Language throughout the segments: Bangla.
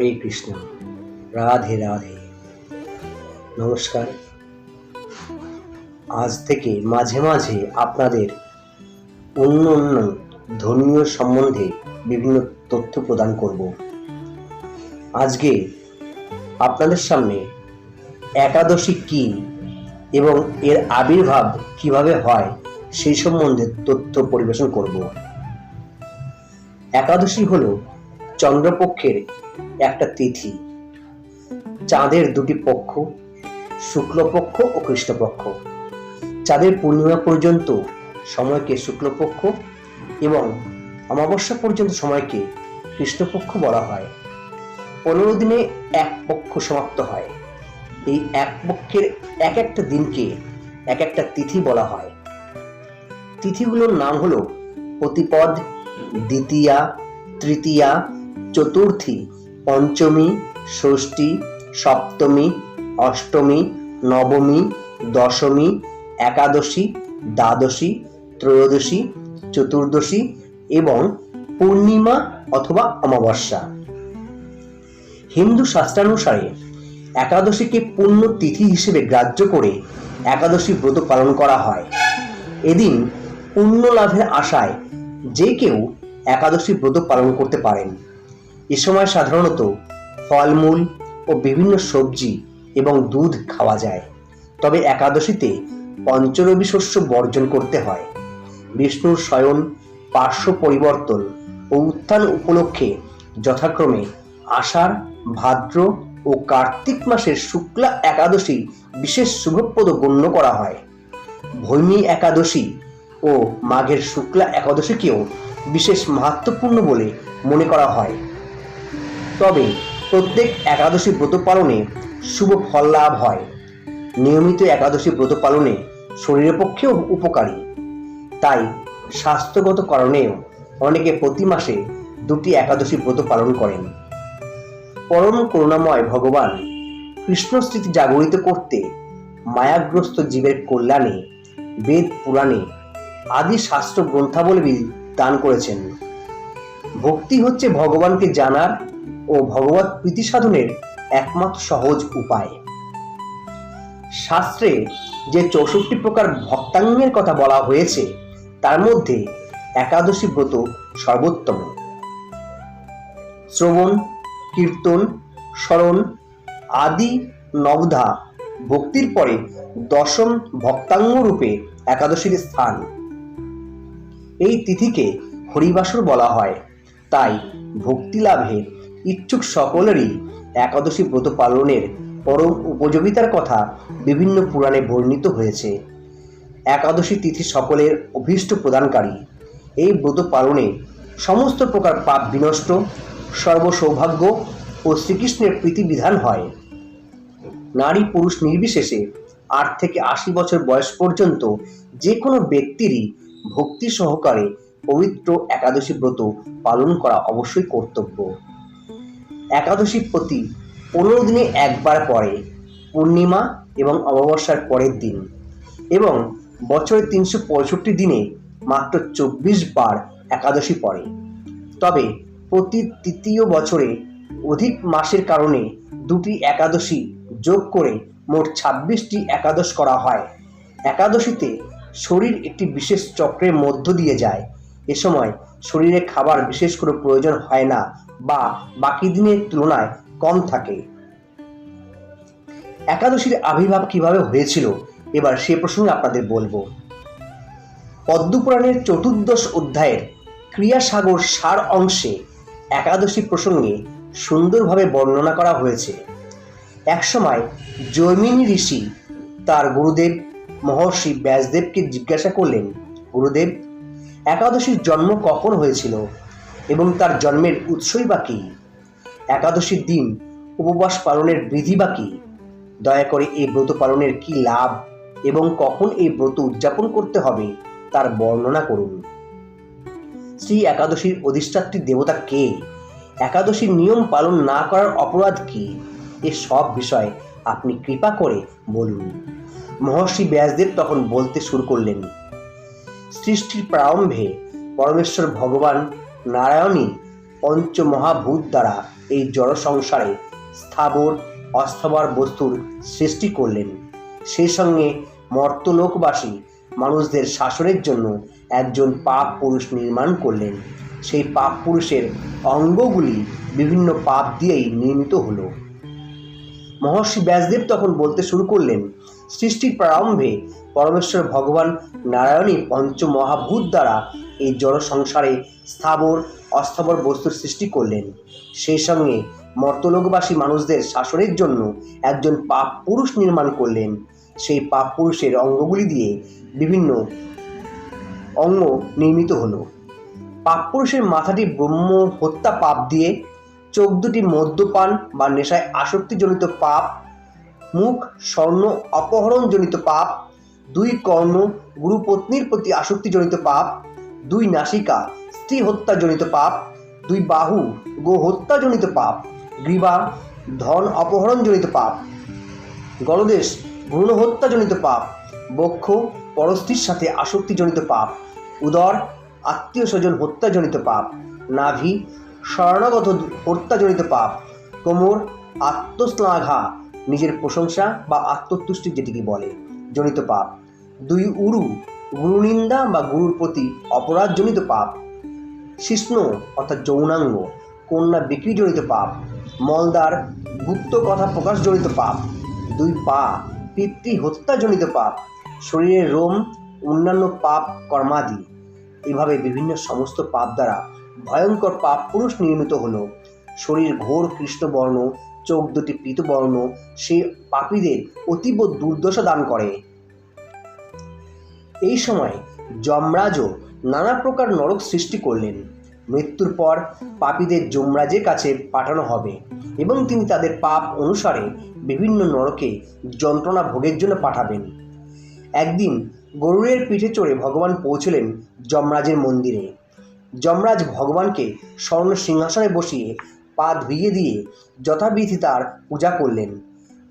হরে কৃষ্ণ। রাধে রাধে। নমস্কার। আজ থেকে মাঝে মাঝে আপনাদের অন্য অন্য ধর্মীয় সম্বন্ধে বিভিন্ন তথ্য প্রদান করব। আজকে আপনাদের সামনে একাদশী কি এবং এর আবির্ভাব কীভাবে হয় সেই সম্বন্ধে তথ্য পরিবেশন করব। একাদশী হল চন্দ্রপক্ষের একটা তিথি। চাঁদের দুটি পক্ষ, শুক্লপক্ষ ও কৃষ্ণপক্ষ। চাঁদের পূর্ণিমা পর্যন্ত সময়কে শুক্লপক্ষ এবং অমাবস্যা পর্যন্ত সময়কে কৃষ্ণপক্ষ বলা হয়। পনেরো দিনে এক পক্ষ সমাপ্ত হয়। এই এক পক্ষের এক একটা দিনকে এক একটা তিথি বলা হয়। তিথিগুলোর নাম হলো প্রতিপদ, দ্বিতীয়া, তৃতীয়া চতুর্থী, পঞ্চমী, ষষ্ঠী, সপ্তমী, অষ্টমী, নবমী, দশমী, একাদশী, দ্বাদশী, ত্রয়োদশী, চতুর্দশী এবং পূর্ণিমা অথবা অমাবস্যা। হিন্দু শাস্ত্রানুসারে একাদশীকে পূর্ণ তিথি হিসেবে গ্রাহ্য করে একাদশী ব্রত পালন করা হয়। এদিন পুণ্য লাভের আশায় যে কেউ একাদশী ব্রত পালন করতে পারেন। এ সময় সাধারণত ফলমূল ও বিভিন্ন সবজি এবং দুধ খাওয়া যায়। তবে একাদশীতে পঞ্চরবি শস্য বর্জন করতে হয়। বিষ্ণুর শয়ন, পার্শ্ব পরিবর্তন ও উত্থান উপলক্ষে যথাক্রমে আষাঢ়, ভাদ্র ও কার্তিক মাসের শুক্লা একাদশী বিশেষ শুভপ্রদ গণ্য করা হয়। ভৈমী একাদশী ও মাঘের শুক্লা একাদশীকেও বিশেষ মাহাত্মপূর্ণ বলে মনে করা হয়। তবে প্রত্যেক একাদশী ব্রত পালনে শুভ ফল লাভ হয়। নিয়মিত একাদশী ব্রত পালনে শরীরের পক্ষেও উপকারী। তাই স্বাস্থ্যগত কারণেও অনেকে প্রতি মাসে দুটি একাদশী ব্রত পালন করেন। পরম করুণাময় ভগবান কৃষ্ণ স্মৃতি জাগরিত করতে মায়াগ্রস্ত জীবের কল্যাণে বেদ পুরাণে আদি শাস্ত্র গ্রন্থাবলী দান করেছেন। ভক্তি হচ্ছে ভগবানকে জানার ও ভগবত প্রীতি সাধনের একমাত্র সহজ উপায়। শাস্ত্রে যে চৌষট্টি প্রকার ভক্তাঙ্গের কথা বলা হয়েছে, তার মধ্যে একাদশী ব্রত সর্বোত্তম। শ্রবণ, কীর্তন, স্মরণ আদি নবধা ভক্তির পরে দশম ভক্তাঙ্গ রূপে একাদশীর স্থান। এই তিথিকে হরিবাসর বলা হয়। তাই ভক্তি লাভে ইচ্ছুক সকলেরই একাদশী ব্রত পালনের পরম উপযোগিতার কথা বিভিন্ন পুরাণে বর্ণিত হয়েছে। একাদশী তিথি সকলের অভীষ্ট প্রদানকারী। এই ব্রত পালনে সমস্ত প্রকার পাপ বিনষ্ট, সর্বসৌভাগ্য ও শ্রীকৃষ্ণের প্রীতিবিধান হয়। নারী পুরুষ নির্বিশেষে আট থেকে আশি বছর বয়স পর্যন্ত যে কোনো ব্যক্তিরই ভক্তি সহকারে পবিত্র একাদশী ব্রত পালন করা অবশ্যই কর্তব্য। একাদশী প্রতি পনেরো দিনে একবার পরে পূর্ণিমা এবং অমাবস্যার পরের দিন এবং বছরের তিনশো পঁয়ষট্টি দিনে মাত্র চব্বিশ বার একাদশী পড়ে। তবে প্রতি তৃতীয় বছরে অধিক মাসের কারণে দুটি একাদশী যোগ করে মোট ছাব্বিশটি একাদশ করা হয়। একাদশীতে শরীর একটি বিশেষ চক্রের মধ্য দিয়ে যায়। এ সময় শরীরে খাবার বিশেষ করে প্রয়োজন হয় না বা বাকি দিনের তুলনায় কম থাকে। একাদশীর আবির্ভাব কীভাবে হয়েছিল? এবার সে প্রসঙ্গে আপনাদের বলব। পদ্মপুরাণের চতুর্দশ অধ্যায়ের ক্রিয়াসাগর সার অংশে একাদশী প্রসঙ্গে সুন্দরভাবে বর্ণনা করা হয়েছে। একসময় জৈমিনী ঋষি তার গুরুদেব মহর্ষি ব্যাসদেবকে জিজ্ঞাসা করলেন, গুরুদেব একাদশীর জন্ম কখন হয়েছিল এবং তার জন্মের উৎসই বা কী? একাদশীর দিন উপবাস পালনের বিধি বা কী? দয়া করে এই ব্রত পালনের কি লাভ এবং কখন এই ব্রত উদযাপন করতে হবে তার বর্ণনা করুন। শ্রী একাদশীর অধিষ্ঠাত্রী দেবতা কে? একাদশীর নিয়ম পালন না করার অপরাধ কি? এ সব বিষয়ে আপনি কৃপা করে বলুন। মহর্ষি ব্যাসদেব তখন বলতে শুরু করলেন সৃষ্টির প্রারম্ভে পরমেশ্বর ভগবান নারায়ণই পঞ্চমহাভূত দ্বারা এই জড় সংসারে স্থাবর অস্থাবর বস্তুর সৃষ্টি করলেন। সেই সঙ্গে মর্তলোকবাসী মানুষদের শাসনের জন্য একজন পাপ পুরুষ নির্মাণ করলেন। সেই পাপ পুরুষের অঙ্গগুলি বিভিন্ন পাপ দিয়েই নির্মিত হলো। মহর্ষি ব্যাসদেব তখন বলতে শুরু করলেন সৃষ্টির প্রারম্ভে পরমেশ্বর ভগবান নারায়ণী পঞ্চমহাভূত দ্বারা এই জড় সংসারে স্থাবর, অস্থাবর বস্তুর সৃষ্টি করলেন। সেই সঙ্গে মর্তলোকবাসী মানুষদের শাসনের জন্য একজন পাপ পুরুষ নির্মাণ করলেন। সেই পাপ পুরুষের অঙ্গগুলি দিয়ে বিভিন্ন অঙ্গ নির্মিত হলো। পাপ পুরুষের মাথাটি ব্রহ্ম হত্যা পাপ দিয়ে, চোখ দুটি মদ্যপান বা নেশায় আসক্তিজনিত পাপ মুখ, স্বর্ণ, অপহরণজনিত পাপ, দুই কর্ণ, গুরুপত্নীর প্রতি আসক্তিজনিত পাপ, দুই নাসিকা, স্ত্রী হত্যাজনিত পাপ, দুই বাহু, গো হত্যাজনিত পাপ গ্রীবা ধন অপহরণজনিত পাপ গলদেশ ভ্রূণ হত্যাজনিত পাপ, বক্ষ পরস্ত্রীর সাথে আসক্তিজনিত পাপ, উদর আত্মীয় স্বজন হত্যাজনিত পাপ, নাভি, শরণাগত হত্যাজনিত পাপ, কোমর আত্মশ্লাঘা নিজের প্রশংসা বা আত্মতুষ্টি যেটিকে বলে। জনিত পাপ। দুই উরু, গুরুনিন্দা বা গুরুর প্রতি অপরাধজনিত পাপ। শিষ্ণ অর্থাৎ যৌনাঙ্গ, কন্যা বিক্রিজনিত পাপ। মলদার গুপ্ত কথা প্রকাশজনিত পাপ। দুই পা, পিতৃ হত্যাজনিত পাপ। শরীরের রোম, অন্যান্য পাপ কর্মাদি। এভাবে বিভিন্ন সমস্ত পাপ দ্বারা ভয়ঙ্কর পাপ পুরুষ নির্মিত হলো। শরীর ঘোর কৃষ্ণবর্ণ চোখ দুটি পীতবর্ণ সে পাপীদের অতীব দুর্দশা দান করে। এই সময় যমরাজও নানা প্রকার নরক সৃষ্টি করলেন। মৃত্যুর পর পাপীদের যমরাজের কাছে পাঠানো হবে এবং তিনি তাদের পাপ অনুসারে বিভিন্ন নরকে যন্ত্রণা ভোগের জন্য পাঠাবেন। একদিন গরুরের পিঠে চড়ে ভগবান পৌঁছলেন যমরাজের মন্দিরে। যমরাজ ভগবানকে স্বর্ণ সিংহাসনে বসিয়ে পা ধুইয়ে দিয়ে যথাবিধি তার পূজা করলেন।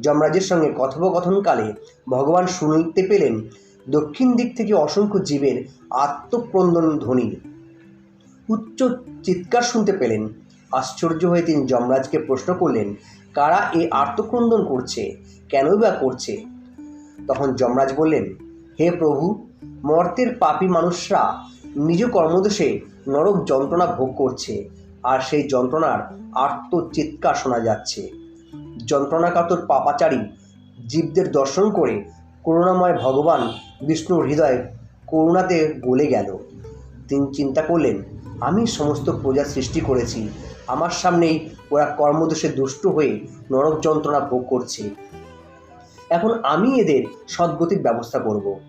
যমরাজের সঙ্গে কথোপকথনকালে ভগবান শুনতে পেলেন দক্ষিণ দিক থেকে অসংখ্য জীবের আত্মক্রন্দন ধ্বনি। উচ্চ চিৎকার শুনতে পেলেন। আশ্চর্য হয়ে তিনি যমরাজকে প্রশ্ন করলেন, কারা এই আর্তক্রন্দন করছে? কেনই বা করছে? তখন যমরাজ বললেন, হে প্রভু, মর্তের পাপী মানুষরা নিজ কর্মদোষে নরক যন্ত্রণা ভোগ করছে। আর সেই যন্ত্রণার আর্ত চিৎকার শোনা যাচ্ছে। যন্ত্রণাকাতর পাপাচারী জীবদের দর্শন করে করুণাময় ভগবান বিষ্ণুর হৃদয় করুণাতে গলে গেল। তিনি চিন্তা করলেন, আমি সমস্ত প্রজা সৃষ্টি করেছি। আমার সামনেই ওরা কর্মদোষে দুষ্ট হয়ে নরক যন্ত্রণা ভোগ করছে। এখন আমি এদের সদ্গতির ব্যবস্থা করব।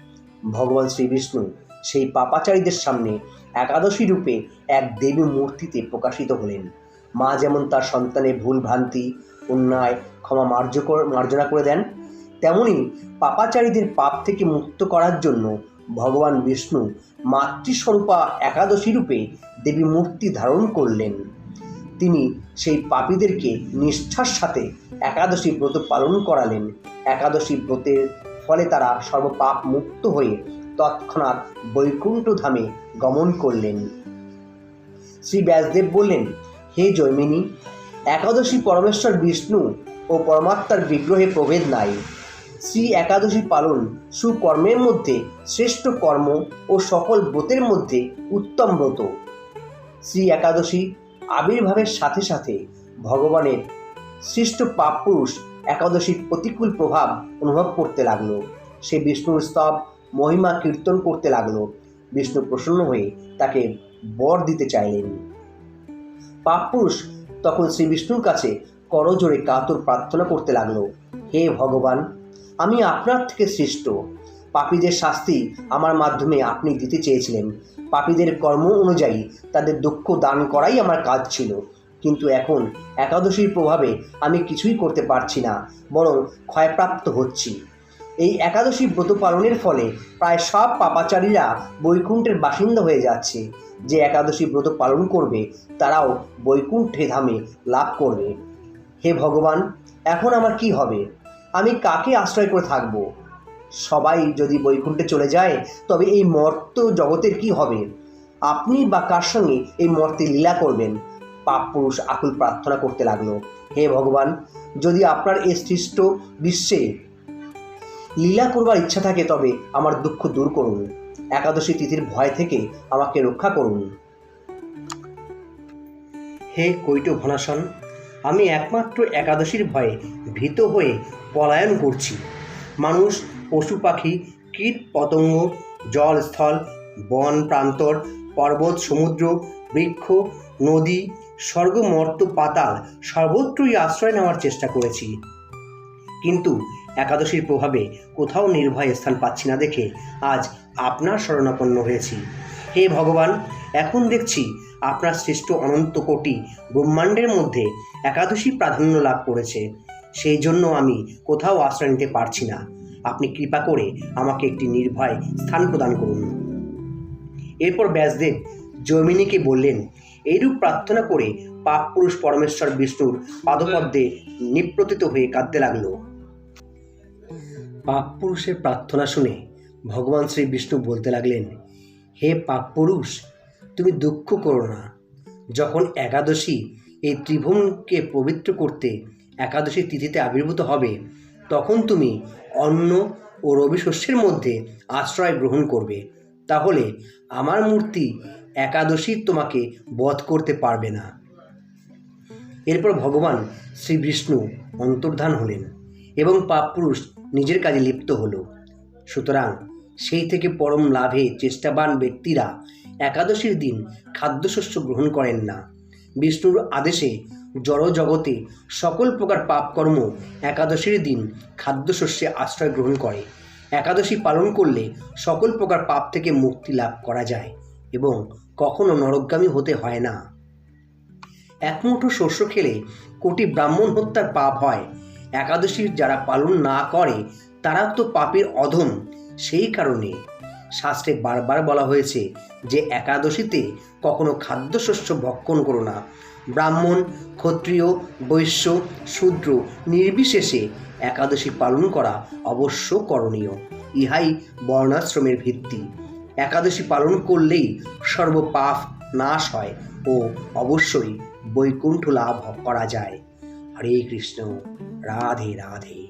ভগবান শ্রীবিষ্ণু সেই পাপাচারীদের সামনে একাদশী রূপে এক দেবী মূর্তিতে প্রকাশিত হলেন। মা যেমন তার সন্তানের ভুল ভ্রান্তি, অন্যায় ক্ষমা মার্জ মার্জনা করে দেন, তেমনি পাপাচারীদের পাপ থেকে মুক্ত করার জন্য ভগবান বিষ্ণু মাতৃস্বরূপা একাদশী রূপে দেবী মূর্তি ধারণ করলেন। তিনি সেই পাপীদেরকে নিষ্ঠার সাথে একাদশী ব্রত পালন করালেন। একাদশী ব্রতের ফলে তারা সর্বপাপ মুক্ত হয়ে তৎক্ষণাৎ বৈকুণ্ঠ ধামে গমন করলেন। শ্রী ব্যাসদেব বললেন, হে জৈমিনী একাদশী পরমেশ্বর বিষ্ণু ও পরমাত্মার বিগ্রহে প্রভেদ নাই। শ্রী একাদশী পালন সুকর্মের মধ্যে, শ্রেষ্ঠ কর্ম ও সকল ব্রতের মধ্যে উত্তম ব্রত। শ্রী একাদশী আবির্ভাবের সাথে সাথে ভগবানের সৃষ্ট পাপ পুরুষ একাদশীর প্রতিকূল প্রভাব অনুভব করতে লাগল। সে বিষ্ণুর স্তব মহিমা কীর্তন করতে লাগল। বিষ্ণু প্রসন্ন হয়ে তাকে বর দিতে চাইলেন। পাপ পুরুষ তখন শ্রী বিষ্ণুর কাছে করজোরে কাতর প্রার্থনা করতে লাগল, হে ভগবান, আমি আপনার থেকে সৃষ্ট। পাপীদের শাস্তি আমার মাধ্যমে আপনি দিতে চেয়েছিলেন। পাপীদের কর্ম অনুযায়ী তাদের দুঃখ দান করাই আমার কাজ ছিল। কিন্তু এখন একাদশীর প্রভাবে আমি কিছুই করতে পারছি না, বরং ক্ষয়প্রাপ্ত হচ্ছি। এই একাদশী ব্রত পালনের ফলে প্রায় সব পাপাচারীরা বৈকুণ্ঠের বাসিন্দা হয়ে যাচ্ছে। যে একাদশী ব্রত পালন করবে, তারাও বৈকুণ্ঠে ধামে লাভ করবে। হে ভগবান, এখন আমার কি হবে? আমি কাকে আশ্রয় করে থাকব? সবাই যদি বৈকুণ্ঠে চলে যায়, তবে এই মর্ত জগতের কি হবে? আপনি বা কার সঙ্গে এই মর্তে লীলা করবেন? পাপ পুরুষ আকুল প্রার্থনা করতে লাগল। হে ভগবান, যদি আপনার এই সৃষ্ট বিশ্বে লীলা করবার ইচ্ছা থাকে তবে আমার দুঃখ দূর করুন। একাদশী তিথির ভয় থেকে আমাকে রক্ষা করুন। হে কৈট ঘনাসন আমি একমাত্র একাদশীর ভয়ে ভীত হয়ে পলায়ন করছি। মানুষ, পশু পাখি, কীট, পতঙ্গ, জল, স্থল, বন প্রান্তর, পর্বত, সমুদ্র, বৃক্ষ, নদী, স্বর্গমর্ত পাতাল সর্বত্রই আশ্রয় নেওয়ার চেষ্টা করেছি। কিন্তু একাদশীর প্রভাবে কোথাও নির্ভয় স্থান পাচ্ছি না দেখে আজ আপনার শরণাপন্ন হয়েছি। হে ভগবান, এখন দেখছি আপনার সৃষ্ট অনন্ত কোটি ব্রহ্মাণ্ডের মধ্যে একাদশী প্রাধান্য লাভ করেছে। সেই জন্য আমি কোথাও আশ্রয় নিতে পারছি না। আপনি কৃপা করে আমাকে একটি নির্ভয় স্থান প্রদান করুন। এরপর ব্যাসদেব জৈমিনীকে বললেন, এইরূপ প্রার্থনা করে পাপ পুরুষ পরমেশ্বর বিষ্ণুর পাদপদ্মে নিপ্রতিত হয়ে কাঁদতে লাগল। পাপ পুরুষের প্রার্থনা শুনে ভগবান শ্রী বিষ্ণু বলতে লাগলেন, হে পাপ পুরুষ তুমি দুঃখ করো না। যখন একাদশী এই ত্রিভুবনকে পবিত্র করতে একাদশী তিথিতে আবির্ভূত হবে, তখন তুমি অন্ন ও রবি শস্যের মধ্যে আশ্রয় গ্রহণ করবে। তাহলে আমার মূর্তি একাদশী তোমাকে বধ করতে পারবে না। এরপর ভগবান শ্রী বিষ্ণু অন্তর্ধান হলেন। এবং পাপপুরুষ নিজের কাজে লিপ্ত হলো। সুতরাং সেই থেকে পরম লাভে চেষ্টাবান ব্যক্তিরা একাদশীর দিন খাদ্যশস্য গ্রহণ করেন না। বিষ্ণুর আদেশে জড় জগতে সকল প্রকার পাপকর্ম একাদশীর দিন খাদ্যশস্যে আশ্রয় গ্রহণ করে। একাদশী পালন করলে সকল প্রকার পাপ থেকে মুক্তি লাভ করা যায় এবং কখনো নরকগামী হতে হয় না। এক মুঠো শস্য খেলে কোটি ব্রাহ্মণ হত্যার পাপ হয়। একাদশীর যারা পালন না করে, তারা তো পাপের অধম। সেই কারণে শাস্ত্রে বারবার বলা হয়েছে যে, একাদশীতে কখনো খাদ্যশস্য ভক্ষণ করো না। ব্রাহ্মণ, ক্ষত্রিয়, বৈশ্য, শূদ্র নির্বিশেষে একাদশী পালন করা অবশ্য করণীয়। ইহাই বর্ণাশ্রমের ভিত্তি। একাদশী পালন করলেই সর্বপাপ নাশ হয় ও অবশ্যই বৈকুণ্ঠ লাভ করা যায়। হরে কৃষ্ণ রাধে রাধে